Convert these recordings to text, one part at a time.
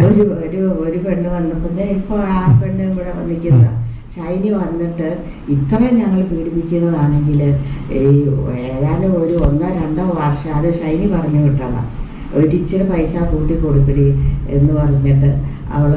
ഒരു ഒരു ഒരു പെണ്ണ് വന്നപ്പോൾ ഇപ്പൊ ആ പെണ്ണ് ഇവിടെ നിൽക്കുന്ന ഷൈനി വന്നിട്ട് ഇത്ര ഞങ്ങൾ പീഡിപ്പിക്കുന്നതാണെങ്കിൽ ഈ ഏതാനും ഒരു ഒന്നോ രണ്ടോ വർഷം അത് ഷൈനി പറഞ്ഞു വിട്ടതാ. ഒരു ഇച്ചിരി പൈസ കൂട്ടി കൊടുക്കടി എന്ന് പറഞ്ഞിട്ട് അവൾ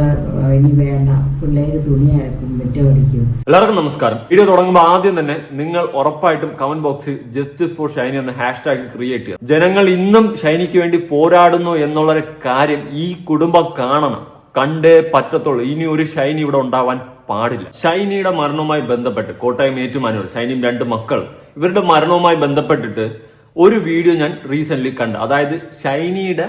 ഇനി വേണ്ട. പിള്ളേര് തുണി അരക്കും മുറ്റമടിക്കും എല്ലാവർക്കും നമസ്കാരം. വീഡിയോ തുടങ്ങുമ്പോൾ ആദ്യം തന്നെ നിങ്ങൾ ഉറപ്പായിട്ടും കമന്റ് ബോക്സിൽ ജസ്റ്റിസ് ഫോർ ഷൈനി എന്ന ഹാഷ്ടാഗ് ക്രിയേറ്റ് ചെയ്യുക. ജനങ്ങൾ ഇന്നും ഷൈനിക്ക് വേണ്ടി പോരാടുന്നു എന്നുള്ള കാര്യം ഈ കുടുംബം കാണണം. കണ്ടേ പറ്റത്തുള്ളൂ. ഇനി ഒരു ഷൈനി ഇവിടെ ഉണ്ടാവാൻ പാടില്ല. ഷൈനിയുടെ മരണവുമായി ബന്ധപ്പെട്ട് കോട്ടയം ഏറ്റുമാനൂർ ഷൈനിയും രണ്ട് മക്കൾ ഇവരുടെ മരണവുമായി ബന്ധപ്പെട്ടിട്ട് ഒരു വീഡിയോ ഞാൻ റീസെന്റ് കണ്ടു. അതായത് ഷൈനിയുടെ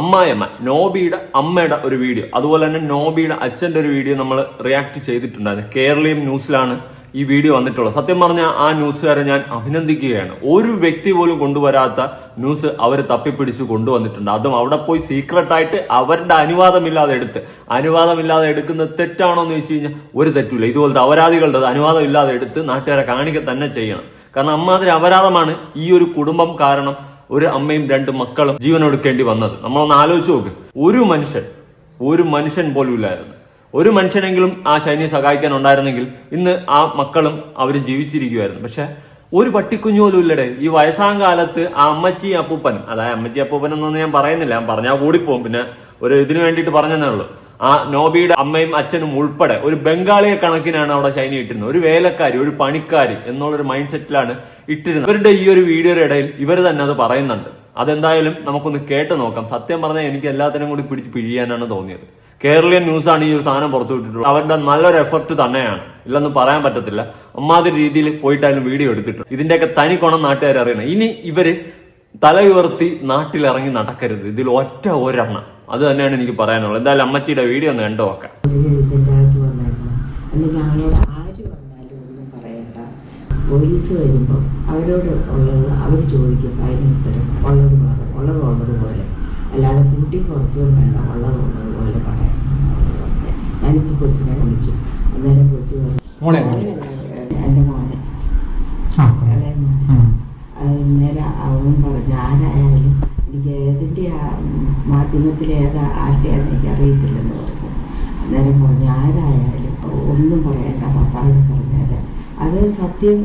അമ്മായമ്മ നോബിയുടെ അമ്മയുടെ ഒരു വീഡിയോ. അതുപോലെ തന്നെ നോബിയുടെ അച്ഛന്റെ ഒരു വീഡിയോ നമ്മൾ റിയാക്ട് ചെയ്തിട്ടുണ്ടായിരുന്നു. കേരളീയം ന്യൂസിലാണ് ഈ വീഡിയോ വന്നിട്ടുള്ളത്. സത്യം പറഞ്ഞാൽ ആ ന്യൂസുകാരെ ഞാൻ അഭിനന്ദിക്കുകയാണ്. ഒരു വ്യക്തി പോലും കൊണ്ടുവരാത്ത ന്യൂസ് അവർ തപ്പിപ്പിടിച്ച് കൊണ്ടുവന്നിട്ടുണ്ട്. അതും അവിടെ പോയി സീക്രട്ട് ആയിട്ട് അവരുടെ അനുവാദമില്ലാതെ എടുത്ത്. അനുവാദമില്ലാതെ എടുക്കുന്നത് തെറ്റാണോ എന്ന് ചോദിച്ചു കഴിഞ്ഞാൽ ഒരു തെറ്റില്ല ഇതുപോലത്തെ അപരാധികളുടെ അനുവാദം ഇല്ലാതെ എടുത്ത് നാട്ടുകാരെ കാണിക്കുക തന്നെ ചെയ്യണം. കാരണം അമ്മാതിരി അപരാധമാണ് ഈ ഒരു കുടുംബം കാരണം ഒരു അമ്മയും രണ്ട് മക്കളും ജീവനൊടുക്കേണ്ടി വന്നത്. നമ്മളൊന്ന് ആലോചിച്ച് നോക്ക്. ഒരു മനുഷ്യൻ ഒരു മനുഷ്യൻ പോലും ഇല്ലായിരുന്നു. ഒരു മനുഷ്യനെങ്കിലും ആ ശൈനിയെ സഹായിക്കാൻ ഉണ്ടായിരുന്നെങ്കിൽ ഇന്ന് ആ മക്കളും അവരും ജീവിച്ചിരിക്കുമായിരുന്നു പക്ഷെ ഒരു പട്ടിക്കുഞ്ഞു പോലും ഇല്ലടേ. ഈ വയസ്സാം കാലത്ത് ആ അമ്മച്ചി അപ്പൂപ്പൻ അതായത് അമ്മച്ചി അപ്പൂപ്പൻ എന്നൊന്നും ഞാൻ പറയുന്നില്ല. ഞാൻ പറഞ്ഞാൽ കൂടിപ്പോവും. പിന്നെ ഒരു ഇതിനു വേണ്ടിയിട്ട് പറഞ്ഞതേ ഉള്ളൂ. ആ നോബിയുടെ അമ്മയും അച്ഛനും ഉൾപ്പെടെ ഒരു ബംഗാളിയെ കണക്കിനാണ് അവിടെ ഷൈനി ഇട്ടിരുന്നത്. ഒരു വേലക്കാരി ഒരു പണിക്കാരി എന്നുള്ളൊരു മൈൻഡ് സെറ്റിലാണ് ഇട്ടിരുന്നത്. ഇവരുടെ ഈ ഒരു വീഡിയോയുടെ ഇടയിൽ ഇവർ തന്നെ അത് പറയുന്നുണ്ട്. അതെന്തായാലും നമുക്കൊന്ന് കേട്ട് നോക്കാം. സത്യം പറഞ്ഞാൽ എനിക്ക് എല്ലാത്തിനും കൂടി പിടിച്ച് പിഴിയാനാണ് തോന്നിയത്. കേരളീയൻ ആണ് ഈ ഒരു സാധനം പുറത്തുവിട്ടിട്ടുള്ളത് അവരുടെ നല്ലൊരു എഫർട്ട് തന്നെയാണ്. ഇല്ലെന്ന് പറയാൻ പറ്റത്തില്ല. അമ്മാതിരി രീതിയിൽ പോയിട്ടായാലും വീഡിയോ എടുത്തിട്ടുണ്ട്. ഇതിന്റെയൊക്കെ തനി കൊണം നാട്ടുകാർ അറിയണം ഇനി ഇവർ തലയുയർത്തി നാട്ടിലിറങ്ങി നടക്കരുത്. ഇതിൽ ഒറ്റ ഒരെണ്ണം. അത് തന്നെയാണ് എനിക്ക് പറയാനുള്ളത്. എന്തായാലും അമ്മച്ചിയുടെ വീഡിയോ ഒന്ന് കണ്ടു നോക്കാം. അല്ലെങ്കിൽ ഞങ്ങളോട് ആര് വന്നാലും ഒന്നും പറയണ്ട. പോലീസ് വരുമ്പോൾ അവരോട് ഉള്ളത് അവർ ചോദിക്കും അതിന് ഉത്തരം ഉള്ളത് പറയും ഉള്ളത് ഉള്ളത് പോലെ. അല്ലാതെ കൂട്ടി കുറയ്ക്കുകയും വേണ്ട ഉള്ളത് ഉള്ളത് പോലെ പറയാം. ഞാനിപ്പോൾ കൊച്ചിനെ വിളിച്ചു. അന്നേരം കൊച്ചു പറഞ്ഞു എന്റെ മോനെ. അന്നേരം അവൻ പറഞ്ഞു ആരായാലും എനിക്ക് ഏതിന്റെ മാധ്യമത്തിലെ ഏതാ ആരുടെയാന്ന് എനിക്ക് അറിയത്തില്ലെന്ന് പറഞ്ഞു. അന്നേരം പറഞ്ഞു ആരായാലും ഒന്നും പറയണ്ട പപ്പായോട് പറഞ്ഞാൽ അത് സത്യം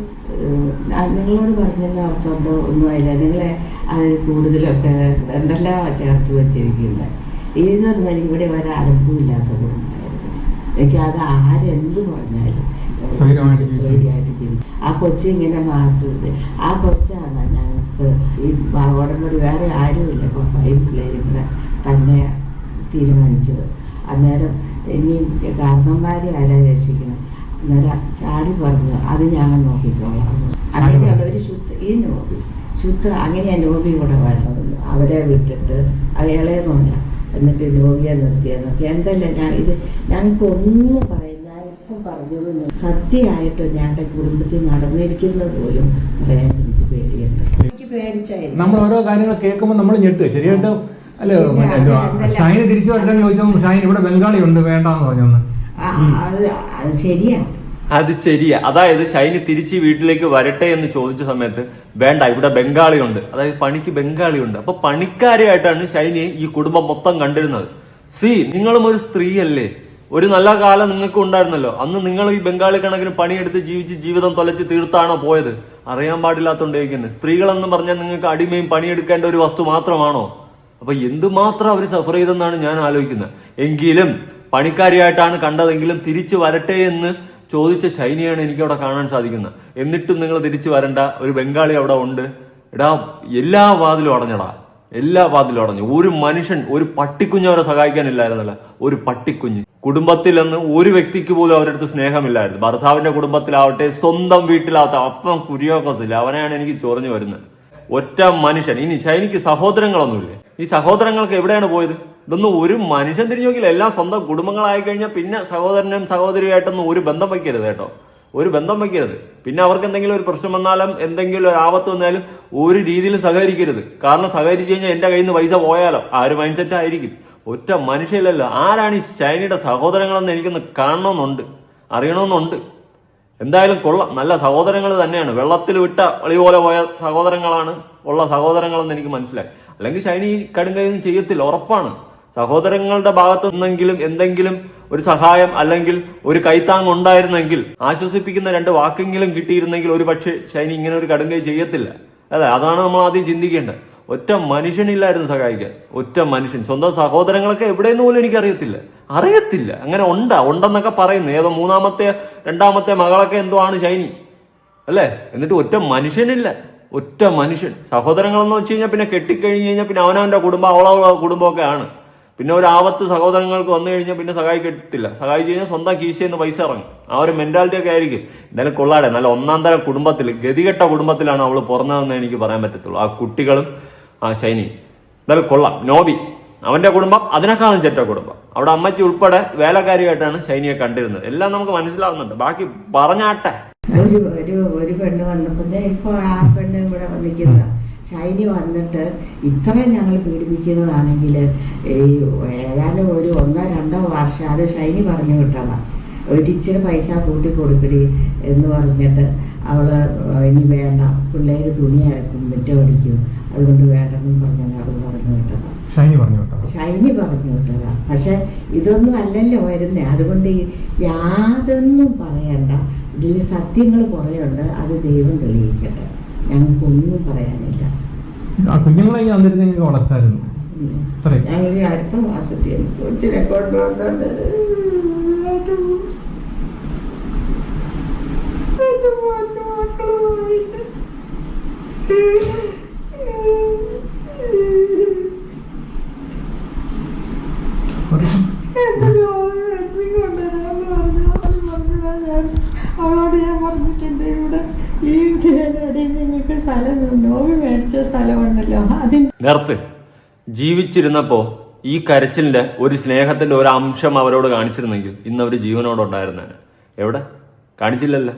ഞാൻ നിങ്ങളോട് പറഞ്ഞതിന്റെ അർത്ഥമുണ്ടോ? ഒന്നുമില്ല നിങ്ങളെ അത് കൂടുതലൊക്കെ എന്തെല്ലാം ചേർത്ത് വെച്ചിരിക്കുന്നത് ഇതൊന്നും എനിക്ക് ഇവിടെ ഒരു അലമ്പുമില്ലാത്തത് ഉണ്ടായിരുന്നു. എനിക്ക് അത് ആരെന്ത് പറഞ്ഞാലും സ്വൈര്യമായിട്ട് ആ കൊച്ചു ഇങ്ങനെ മാസത് ആ കൊച്ചാണ് ഞങ്ങൾക്ക് ഈ ഉടമ്പടി വേറെ ആരുമില്ല. പപ്പായും പിള്ളേരും കൂടെ തന്നെ തീരുമാനിച്ചത്. അന്നേരം ഇനി കാരണന്മാരെ ആരാ രക്ഷിക്കണം? അന്നേരം ചാടി പറഞ്ഞു അത് ഞങ്ങൾ നോക്കിക്കോളാം. അങ്ങനെയുള്ള ഒരു ശുദ്ധ ഈ നോബി ശുദ്ധ അങ്ങനെയാ നോബി കൂടെ വരുന്നത്. അവരെ വിട്ടിട്ട് അയാളെ നോല എന്നിട്ട് നോബിയെ നിർത്തിയെ നോക്കി. എന്തല്ല ഞാൻ ഇത് ഞങ്ങൾക്ക് ഒന്നും പറയില്ല ഞാൻ ഇപ്പം പറഞ്ഞത് സത്യമായിട്ട് ഞങ്ങളുടെ കുടുംബത്തിൽ നടന്നിരിക്കുന്നത് പോലും പറയാൻ എനിക്ക് പേടിയുണ്ട്. പേടിച്ചായിരുന്നു നമ്മൾ ഓരോ കാര്യങ്ങൾ കേൾക്കുമ്പോൾ നമ്മൾ ഞെട്ട്. ശരിയായിട്ട് അല്ലേ ഷൈന് തിരിച്ചു വരട്ടെന്ന് ചോദിച്ചപ്പോൾ ഷൈൻ ഇവിടെ ബംഗാളി ഉണ്ട് വേണ്ടെന്ന് പറഞ്ഞു ആ, അത് അത് ശരിയാ. അത് ശരിയാ. അതായത് ഷൈനി തിരിച്ച് വീട്ടിലേക്ക് വരട്ടെ എന്ന് ചോദിച്ച സമയത്ത് വേണ്ട ഇവിടെ ബംഗാളി ഉണ്ട് അതായത് പണിക്ക് ബംഗാളി ഉണ്ട് അപ്പൊ പണിക്കാരെയായിട്ടാണ് ഷൈന് ഈ കുടുംബം മൊത്തം കണ്ടിരുന്നത്. സി നിങ്ങളും ഒരു സ്ത്രീയല്ലേ? ഒരു നല്ല കാലം നിങ്ങൾക്ക് ഉണ്ടായിരുന്നല്ലോ അന്ന് നിങ്ങൾ ഈ ബംഗാളി കണക്കിന് പണിയെടുത്ത് ജീവിച്ച് ജീവിതം തൊലച്ച് തീർത്താണോ പോയത്? അറിയാൻ പാടില്ലാത്തോണ്ടിരിക്കുന്നത് സ്ത്രീകളെന്ന് പറഞ്ഞാൽ നിങ്ങൾക്ക് അടിമയും പണിയെടുക്കേണ്ട ഒരു വസ്തു മാത്രമാണോ? അപ്പൊ എന്തുമാത്രം അവർ സഫർ ചെയ്തെന്നാണ് ഞാൻ ആലോചിക്കുന്നത്. എങ്കിലും പണിക്കാരിയായിട്ടാണ് കണ്ടതെങ്കിലും തിരിച്ചു വരട്ടെ എന്ന് ചോദിച്ച ശൈനിയാണ് എനിക്ക് അവിടെ കാണാൻ സാധിക്കുന്നത്. എന്നിട്ടും നിങ്ങൾ തിരിച്ചു വരണ്ട. ഒരു ബംഗാളി അവിടെ ഉണ്ട്. എടാ എല്ലാ വാതിലും അടഞ്ഞടാ. എല്ലാ വാതിലും അടഞ്ഞു. ഒരു മനുഷ്യൻ ഒരു പട്ടിക്കുഞ്ഞ് അവരെ സഹായിക്കാനില്ലായിരുന്നല്ല. ഒരു പട്ടിക്കുഞ്ഞ്. കുടുംബത്തിലെന്ന് ഒരു വ്യക്തിക്ക് പോലും അവരുടെ അടുത്ത് സ്നേഹമില്ലായിരുന്നു. ഭർത്താവിന്റെ കുടുംബത്തിലാവട്ടെ സ്വന്തം വീട്ടിലാവട്ടെ അപ്പം കുര്യോക്കസില്ല അവനെയാണ് എനിക്ക് ചൊറിഞ്ഞു വരുന്നത്. ഒറ്റ മനുഷ്യൻ. ഇനി ഷൈനിക്ക് സഹോദരങ്ങളൊന്നുമില്ലേ? ഈ സഹോദരങ്ങൾക്ക് എവിടെയാണ് പോയത്? ഇതൊന്നും ഒരു മനുഷ്യൻ തിരിഞ്ഞോക്കില്ല. എല്ലാം സ്വന്തം കുടുംബങ്ങളായി കഴിഞ്ഞാൽ പിന്നെ സഹോദരനും സഹോദരിയായിട്ടൊന്നും ഒരു ബന്ധം വയ്ക്കരുത് കേട്ടോ. ഒരു ബന്ധം വയ്ക്കരുത്. പിന്നെ അവർക്ക് എന്തെങ്കിലും ഒരു പ്രശ്നം വന്നാലും എന്തെങ്കിലും ഒരു ആപത്ത് വന്നാലും ഒരു രീതിയിലും സഹകരിക്കരുത്. കാരണം സഹകരിച്ചു കഴിഞ്ഞാൽ എന്റെ കയ്യിൽ നിന്ന് പൈസ പോയാലോ? ആ ഒരു മൈൻഡ് സെറ്റ് ആയിരിക്കും. ഒറ്റ മനുഷ്യയില്ലല്ലോ ആരാണ് ഈ ശൈനിയുടെ സഹോദരങ്ങളെന്ന് എനിക്കൊന്ന് കാണണമെന്നുണ്ട് അറിയണമെന്നുണ്ട്. എന്തായാലും കൊള്ളാം. നല്ല സഹോദരങ്ങൾ തന്നെയാണ്. വെള്ളത്തിൽ വിട്ട വളി പോലെ പോയ സഹോദരങ്ങളാണ് ഉള്ള സഹോദരങ്ങളെന്ന് എനിക്ക് മനസ്സിലായി. അല്ലെങ്കിൽ ഷൈനി ഈ കടുങ്കയൊന്നും ചെയ്യത്തില്ല. ഉറപ്പാണ്. സഹോദരങ്ങളുടെ ഭാഗത്തു നിന്നെങ്കിലും എന്തെങ്കിലും ഒരു സഹായം അല്ലെങ്കിൽ ഒരു കൈത്താങ് ഉണ്ടായിരുന്നെങ്കിൽ ആശ്വസിപ്പിക്കുന്ന രണ്ട് വാക്കെങ്കിലും കിട്ടിയിരുന്നെങ്കിൽ ഒരു പക്ഷേ ഷൈനി ഇങ്ങനെ ഒരു കടുങ്കൈ ചെയ്യത്തില്ല. അല്ലെ? അതാണ് നമ്മൾ ആദ്യം ചിന്തിക്കേണ്ടത്. ഒറ്റ മനുഷ്യനില്ലായിരുന്നു സഹായിക്കാൻ. ഒറ്റ മനുഷ്യൻ. സ്വന്തം സഹോദരങ്ങളൊക്കെ എവിടെയെന്ന് പോലും എനിക്കറിയത്തില്ല. അറിയത്തില്ല. അങ്ങനെ ഉണ്ടാ. ഉണ്ടെന്നൊക്കെ പറയുന്നു. ഏതോ മൂന്നാമത്തെ രണ്ടാമത്തെ മകളൊക്കെ എന്തോ ആണ് ഷൈനി. അല്ലേ? എന്നിട്ട് ഒറ്റ മനുഷ്യനില്ല. ഒറ്റ മനുഷ്യൻ. സഹോദരങ്ങളെന്ന് വെച്ച് കഴിഞ്ഞാൽ പിന്നെ കെട്ടിക്കഴിഞ്ഞ് കഴിഞ്ഞാൽ പിന്നെ അവനവന്റെ കുടുംബം അവളവള കുടുംബമൊക്കെ ആണ് പിന്നെ ഒരു ആപത്ത് സഹോദരങ്ങൾക്ക് വന്നു കഴിഞ്ഞാൽ പിന്നെ സഹായിക്കത്തില്ല സഹായിച്ചു കഴിഞ്ഞാൽ സ്വന്തം കീശയിൽ നിന്ന് പൈസ ഇറങ്ങും. ആ ഒരു മെന്റാലിറ്റി ഒക്കെ ആയിരിക്കും. എന്തായാലും കൊള്ളാടെ. നല്ല ഒന്നാം തരം കുടുംബത്തിൽ ഗതികെട്ട കുടുംബത്തിലാണ് അവൾ പുറന്നതെന്ന് എനിക്ക് പറയാൻ പറ്റത്തുള്ളൂ. ആ കുട്ടികളും ആ ശൈനി എന്തായാലും കൊള്ളാം. നോബി. അവന്റെ കുടുംബം അതിനേക്കാളും ചെറ്റ കുടുംബം. അവിടെ അമ്മച്ചി ഉൾപ്പെടെ വേലക്കാരിയായിട്ടാണ് ശൈനിയെ കണ്ടിരുന്നത്. എല്ലാം നമുക്ക് മനസ്സിലാവുന്നുണ്ട്. ബാക്കി പറഞ്ഞാട്ടെ. ഒരു ഒരു ഒരു പെണ്ണ് വന്നപ്പോ ദേ ഇപ്പൊ ആ പെണ്ണ് ഇവിടെ നിൽക്കുന്ന ഷൈനി വന്നിട്ട് ഇത്രയും ഞങ്ങൾ പീഡിപ്പിക്കുന്നതാണെങ്കിൽ ഏതായാലും ഒരു ഒന്നോ രണ്ടോ വർഷം അത് ഷൈനി പറഞ്ഞു വിട്ടതാ. ഒരു ഇച്ചിരി പൈസ കൂട്ടി കൊടുക്കടി എന്ന് പറഞ്ഞിട്ട് അവൾ ഇനി വേണ്ട. പിള്ളേര് തുണി അരക്കും മുറ്റമടിക്കും അതുകൊണ്ട് വേണ്ടെന്നും പറഞ്ഞാൽ അവൾ പറഞ്ഞു വിട്ടതാ. ഷൈനി പറഞ്ഞു ഷൈനി പറഞ്ഞു വിട്ടതാ. പക്ഷെ ഇതൊന്നും അല്ലല്ലോ വരുന്നേ. അതുകൊണ്ട് യാതൊന്നും പറയണ്ട. ഇതിൽ സത്യങ്ങൾ കുറേയുണ്ട്. അത് ദൈവം തെളിയിക്കട്ടെ. ഞങ്ങൾക്കൊന്നും പറയാനില്ല. കുഞ്ഞുങ്ങളെ ഞാൻ തന്നിരുന്നെങ്കിൽ വളർത്തായിരുന്നു. ഞങ്ങൾ അടുത്ത മാസത്തിൽ കൊച്ചിനെ കൊണ്ടുവന്നുണ്ട് എന്റെ പൊന്നു മക്കൾ പോയി. എന്റെ ജോലി വെട്ടി കൊണ്ടുവരാന്ന് പറഞ്ഞു. അവർ പറഞ്ഞതാ ഞാൻ. അവളോട് ഞാൻ പറഞ്ഞിട്ടുണ്ട് ഇവിടെ ഈ മേടിച്ച നിർത്ത്. ജീവിച്ചിരുന്നപ്പോ ഈ കരച്ചിലിന്റെ ഒരു സ്നേഹത്തിന്റെ ഒരു അംശം അവരോട് കാണിച്ചിരുന്നെങ്കിൽ ഇന്ന് അവർ ജീവനോടെ ഉണ്ടായിരുന്നേനെ എവിടെ? കാണിച്ചില്ലല്ലോ.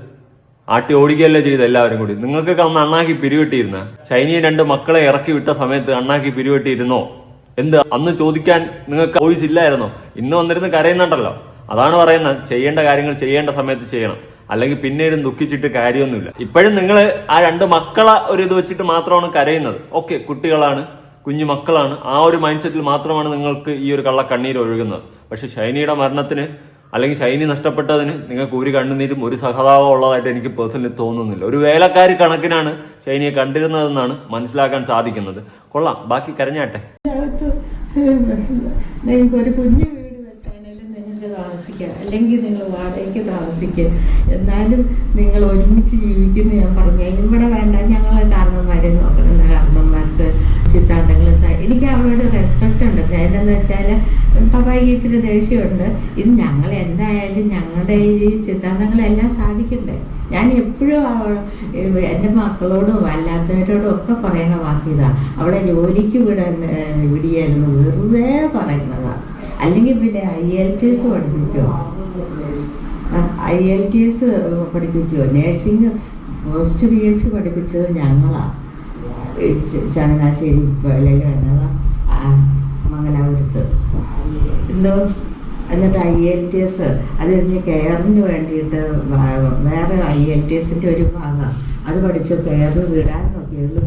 ആട്ടി ഓടിക്കുകയല്ലേ ചെയ്ത് എല്ലാവരും കൂടി. നിങ്ങൾക്കൊക്കെ അന്ന് അണ്ണാക്കി പിരിവെട്ടിയിരുന്ന. ചൈനയെ രണ്ട് മക്കളെ ഇറക്കി വിട്ട സമയത്ത് അണ്ണാക്കി പിരിവെട്ടിയിരുന്നോ? എന്ത്? അന്ന് ചോദിക്കാൻ നിങ്ങൾക്ക് വോയിസ് ഇല്ലായിരുന്നോ? ഇന്ന് വന്നിരുന്ന് കരയുന്നുണ്ടല്ലോ. അതാണ് പറയുന്നത്. ചെയ്യേണ്ട കാര്യങ്ങൾ ചെയ്യേണ്ട സമയത്ത് ചെയ്യണം. അല്ലെങ്കിൽ പിന്നീട് ദുഃഖിച്ചിട്ട് കാര്യമൊന്നുമില്ല. ഇപ്പോഴും നിങ്ങൾ ആ രണ്ട് മക്കളെ ഒരു ഇത് വെച്ചിട്ട് മാത്രമാണ് കരയുന്നത്. ഓക്കെ കുട്ടികളാണ് കുഞ്ഞു മക്കളാണ്. ആ ഒരു മൈൻഡ് സെറ്റിൽ മാത്രമാണ് നിങ്ങൾക്ക് ഈ ഒരു കള്ള കണ്ണീർ ഒഴുകുന്നത്. പക്ഷെ ഷൈനിയുടെ മരണത്തിന് അല്ലെങ്കിൽ ഷൈനി നഷ്ടപ്പെട്ടതിന് നിങ്ങൾക്ക് ഒരു കണ്ണുനീരും ഒരു സഹതാപം ഉള്ളതായിട്ട് എനിക്ക് പേഴ്സണലി തോന്നുന്നില്ല. ഒരു വേലക്കാരി കണക്കിനാണ് ഷൈനിയെ കണ്ടിരുന്നതെന്നാണ് മനസ്സിലാക്കാൻ സാധിക്കുന്നത്. കൊള്ളാം. ബാക്കി കരഞ്ഞാട്ടെ? ഒരു കുഞ്ഞു നിങ്ങൾക്ക് താമസിക്കാം അല്ലെങ്കിൽ നിങ്ങൾ വാടകയ്ക്ക് താമസിക്കുക എന്നാലും നിങ്ങൾ ഒരുമിച്ച് ജീവിക്കുന്നു ഞാൻ പറഞ്ഞു. ഇവിടെ വേണ്ട ഞങ്ങൾ കാരണന്മാരെ നോക്കണം കാരണന്മാർക്ക് സിദ്ധാന്തങ്ങൾ എനിക്ക് അവരോട് റെസ്പെക്റ്റ് ഉണ്ട്. എന്താണെന്ന് വെച്ചാൽ പപ്പായ്ക്ക് ഇച്ചിരി ദേഷ്യമുണ്ട്. ഇത് ഞങ്ങൾ എന്തായാലും ഞങ്ങളുടെ ഈ സിദ്ധാന്തങ്ങളെല്ലാം സാധിക്കണ്ടേ? ഞാൻ എപ്പോഴും എന്റെ മക്കളോടും അല്ലാത്തവരോടും ഒക്കെ പറയണ വാക്കിതാ അവളെ ജോലിക്ക് വിടാൻ വിടിയായിരുന്നു. വെറുതെ പറയുന്നതാ. അല്ലെങ്കിൽ പിന്നെ ഐ എൽ ടി എസ് പഠിപ്പിക്കുമോ I L T S പഠിപ്പിക്കുമോ nursing post B S C പഠിപ്പിച്ചത് ഞങ്ങളാണ് ചങ്ങനാശ്ശേരി ആ, മംഗലാപുരത്ത്. എന്തോ? എന്നിട്ട് ഐ എൽ ടി എസ് അത് കഴിഞ്ഞ് കെയറിന് വേണ്ടിയിട്ട് വേറെ ഐ എൽ ടി എസിന്റെ ഒരു ഭാഗം. അത് പഠിച്ച് കെയറിന് വിടാൻ നോക്കിയുള്ളൂ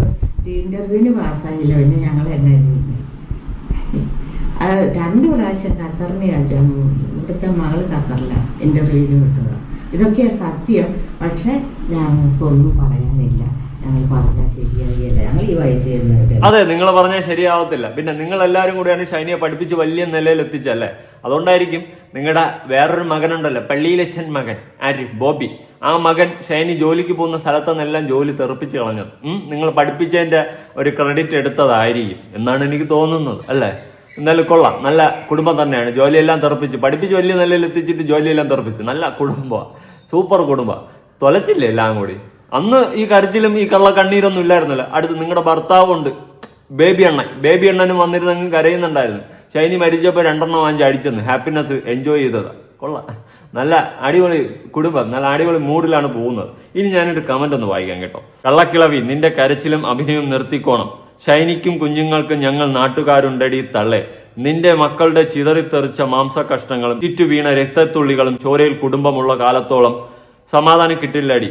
ഇന്റർവ്യൂവിന് പാസ്സായില്ല. പിന്നെ ഞങ്ങൾ എന്നെ രണ്ട് പ്രാവശ്യം ഖത്തറിനെ ഇവിടുത്തെ മകൾ എന്റെ പേര് വിട്ടത്. ഇതൊക്കെയാ സത്യം. പക്ഷെ ഞങ്ങൾക്കൊന്നും പറയാനില്ല. ഞങ്ങൾ പറഞ്ഞാൽ ശരിയാകില്ല ഞങ്ങൾ ഈ വയസ്സ് അതെ നിങ്ങൾ പറഞ്ഞാൽ ശരിയാവത്തില്ല. പിന്നെ നിങ്ങൾ എല്ലാവരും കൂടിയാണ് ഷൈനിയെ പഠിപ്പിച്ച് വലിയ നിലയിൽ എത്തിച്ചല്ലേ അതുകൊണ്ടായിരിക്കും നിങ്ങളുടെ വേറൊരു മകനുണ്ടല്ലോ പള്ളിയിലച്ഛൻ മകൻ ആര് ബോബി. ആ മകൻ ഷൈനി ജോലിക്ക് പോകുന്ന സ്ഥലത്ത് നിന്നെല്ലാം ജോലി തെറിപ്പിച്ച് കളഞ്ഞത്. നിങ്ങൾ പഠിപ്പിച്ചതിന്റെ ഒരു ക്രെഡിറ്റ് എടുത്തതായിരിക്കും എന്നാണ് എനിക്ക് തോന്നുന്നത് അല്ലേ? എന്തായാലും കൊള്ളാം. നല്ല കുടുംബം തന്നെയാണ്. ജോലിയെല്ലാം തെറപ്പിച്ച് പഠിപ്പിച്ച് വലിയ നിലയിൽ എത്തിച്ചിട്ട് ജോലിയെല്ലാം തെറപ്പിച്ച്. നല്ല കുടുംബമാണ് സൂപ്പർ കുടുംബം തൊലച്ചില്ലേ എല്ലാം കൂടി? അന്ന് ഈ കരച്ചിലും ഈ കള്ള കണ്ണീരൊന്നും ഇല്ലായിരുന്നല്ലോ. അടുത്ത് നിങ്ങളുടെ ഭർത്താവുണ്ട് ബേബി അണ്ണൻ. ബേബി അണ്ണനും വന്നിരുന്നെങ്കിൽ കരയുന്നുണ്ടായിരുന്നു. ഷൈനി മരിച്ചപ്പോൾ രണ്ടെണ്ണം വാങ്ങിച്ച് അടിച്ചെന്ന്. ഹാപ്പിനെസ് എൻജോയ് ചെയ്തതാ. കൊള്ളാം. നല്ല അടിപൊളി കുടുംബം. നല്ല അടിപൊളി മൂഡിലാണ് പോകുന്നത്. ഇനി ഞാനൊരു കമന്റ് ഒന്ന് വായിക്കാം കേട്ടോ. കള്ളക്കിളവി നിന്റെ കരച്ചിലും അഭിനയം നിർത്തിക്കോണം. ഷൈനിക്കും കുഞ്ഞുങ്ങൾക്കും ഞങ്ങൾ നാട്ടുകാരുണ്ടടി തള്ളെ. നിന്റെ മക്കളുടെ ചിതറിത്തെറിച്ച മാംസകഷ്ണങ്ങളും ചുറ്റു വീണ രക്തത്തുള്ളികളും ചോരയിൽ കുടുംബമുള്ള കാലത്തോളം സമാധാനം കിട്ടില്ലടി.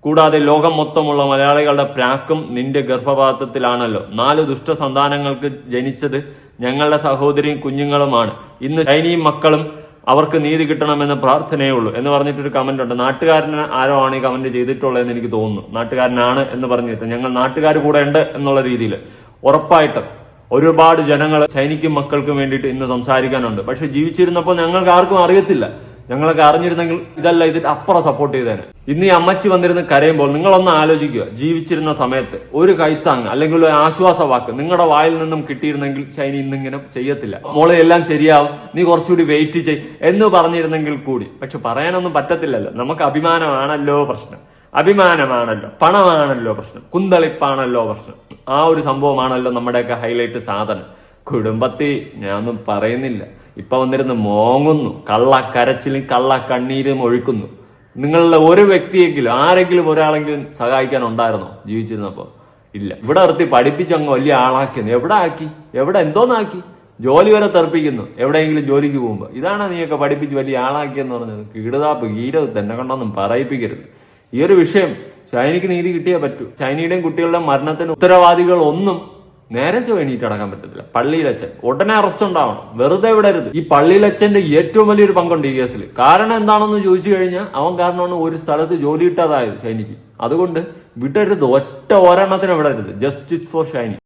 കൂടാതെ ലോകം മൊത്തമുള്ള മലയാളികളുടെ പ്രാക്കും നിന്റെ ഗർഭപാത്രത്തിലാണല്ലോ നാല് ദുഷ്ടസന്താനങ്ങൾക്ക് ജനിച്ചത് ഞങ്ങളുടെ സഹോദരിയും കുഞ്ഞുങ്ങളുമാണ്. ഇന്ന് ചൈനയും മക്കളും അവർക്ക് നീതി കിട്ടണമെന്ന പ്രാർത്ഥനയേ ഉള്ളൂ എന്ന് പറഞ്ഞിട്ടൊരു കമന്റ് ഉണ്ട്. നാട്ടുകാരന് ആരോ ആണ് ഈ കമന്റ് ചെയ്തിട്ടുള്ളതെന്ന് എനിക്ക് തോന്നുന്നു. നാട്ടുകാരനാണ് എന്ന് പറഞ്ഞിട്ട് ഞങ്ങൾ നാട്ടുകാർ കൂടെ ഉണ്ട് എന്നുള്ള രീതിയിൽ ഉറപ്പായിട്ടും ഒരുപാട് ജനങ്ങൾ ചൈനയ്ക്കും മക്കൾക്കും വേണ്ടിയിട്ട് ഇന്ന് സംസാരിക്കാനുണ്ട്. പക്ഷെ ജീവിച്ചിരുന്നപ്പോൾ ഞങ്ങൾക്ക് ആർക്കും അറിയത്തില്ല. ഞങ്ങളൊക്കെ അറിഞ്ഞിരുന്നെങ്കിൽ ഇതല്ല ഇതിന്റെ അപ്പുറം സപ്പോർട്ട് ചെയ്തേനെ. ഇന്ന് ഈ അമ്മച്ചി വന്നിരുന്ന് കരയുമ്പോൾ നിങ്ങളൊന്ന് ആലോചിക്കുക. ജീവിച്ചിരുന്ന സമയത്ത് ഒരു കൈത്താങ് അല്ലെങ്കിൽ ഒരു ആശ്വാസ വാക്ക് നിങ്ങളുടെ വായിൽ നിന്നും കിട്ടിയിരുന്നെങ്കിൽ ഷൈനി ഇന്നിങ്ങനെ ചെയ്യത്തില്ല. മോളെ എല്ലാം ശരിയാവും. നീ കുറച്ചുകൂടി വെയിറ്റ് ചെയ് എന്ന് പറഞ്ഞിരുന്നെങ്കിൽ കൂടി. പക്ഷെ പറയാനൊന്നും പറ്റത്തില്ലല്ലോ. നമുക്ക് അഭിമാനമാണല്ലോ പ്രശ്നം. അഭിമാനമാണല്ലോ. പണമാണല്ലോ പ്രശ്നം. കുന്തളിപ്പാണല്ലോ പ്രശ്നം. ആ ഒരു സംഭവമാണല്ലോ നമ്മുടെയൊക്കെ ഹൈലൈറ്റ് സാധനം. കുടുംബത്തിൽ ഞാനൊന്നും പറയുന്നില്ല. ഇപ്പൊ വന്നിരുന്ന് മോങ്ങുന്നു. കള്ള കരച്ചിലും കള്ള കണ്ണീരും ഒഴുക്കുന്നു. നിങ്ങളുടെ ഒരു വ്യക്തിയെങ്കിലും ആരെങ്കിലും ഒരാളെങ്കിലും സഹായിക്കാൻ ഉണ്ടായിരുന്നോ ജീവിച്ചിരുന്നപ്പോ? ഇല്ല. ഇവിടെ നിർത്തി പഠിപ്പിച്ച് അങ്ങ് വലിയ ആളാക്കിയെന്ന് എവിടെ ആക്കി? എവിടെ എന്തോന്നാക്കി? ജോലി വരെ തെറപ്പിക്കുന്നു. എവിടെയെങ്കിലും ജോലിക്ക് പോകുമ്പോൾ ഇതാണ് നീയൊക്കെ പഠിപ്പിച്ച് വലിയ ആളാക്കിയെന്ന് പറഞ്ഞത്? കീടുതാപ്പ് കീര തന്നെ കൊണ്ടൊന്നും പറയിപ്പിക്കരുത്. ഈ ഒരു വിഷയം ചൈനയ്ക്ക് നീതി കിട്ടിയേ പറ്റൂ. ചൈനയുടെയും കുട്ടികളുടെ മരണത്തിന് ഉത്തരവാദികൾ ഒന്നും നേരെ എണീറ്റ് അടക്കാൻ പറ്റത്തില്ല. പള്ളിയിലച്ഛൻ. ഉടനെ അറസ്റ്റ് ഉണ്ടാവണം. വെറുതെ വിടരുത്. ഈ പള്ളിയിലച്ഛന്റെ ഏറ്റവും വലിയൊരു പങ്കുണ്ട് ഈ കേസിൽ കാരണം എന്താണെന്ന് ചോദിച്ചു കഴിഞ്ഞാൽ അവൻ കാരണമാണ് ഒരു സ്ഥലത്ത് ജോലി കിട്ടാതായത് ഷൈനിക്ക്. അതുകൊണ്ട് വിടരുത്. ഒറ്റ ഒരെണ്ണത്തിന് വിടരുത്. Justice for Shiny.